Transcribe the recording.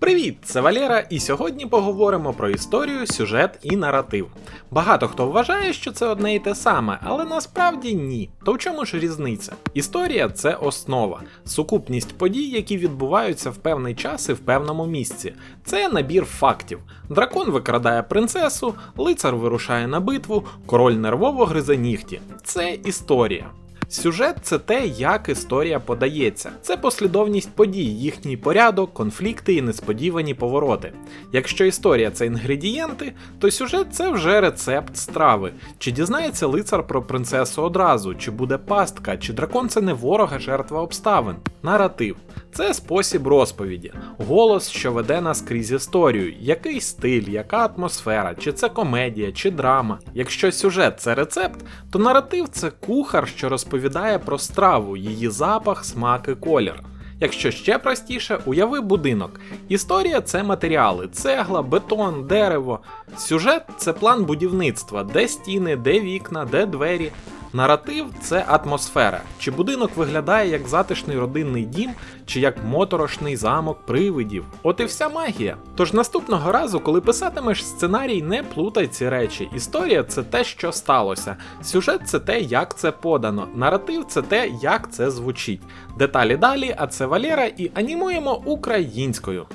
Привіт, це Валера, і сьогодні поговоримо про історію, сюжет і наратив. Багато хто вважає, що це одне і те саме, але насправді ні. То в чому ж різниця? Історія це основа, сукупність подій, які відбуваються в певний час і в певному місці. Це набір фактів. Дракон викрадає принцесу, лицар вирушає на битву, король нервово гризе нігті. Це історія. Сюжет це те, як історія подається. Це послідовність подій, їхній порядок, конфлікти і несподівані повороти. Якщо історія це інгредієнти, то сюжет це вже рецепт страви. Чи дізнається лицар про принцесу одразу, чи буде пастка, чи дракон це не ворог, а жертва обставин. Наратив це спосіб розповіді, голос, що веде нас крізь історію, який стиль, яка атмосфера, чи це комедія, чи драма. Якщо сюжет це рецепт, то наратив це кухар, що розповідає про страву, її запах, смак і колір. Якщо ще простіше, уяви будинок. Історія це матеріали, цегла, бетон, дерево. Сюжет це план будівництва, де стіни, де вікна, де двері. Наратив це атмосфера. Чи будинок виглядає як затишний родинний дім, чи як моторошний замок привидів. От і вся магія. Тож наступного разу, коли писатимеш сценарій, не плутай ці речі. Історія це те, що сталося. Сюжет це те, як це подано. Наратив це те, як це звучить. Деталі далі, а це Валера і анімуємо українською.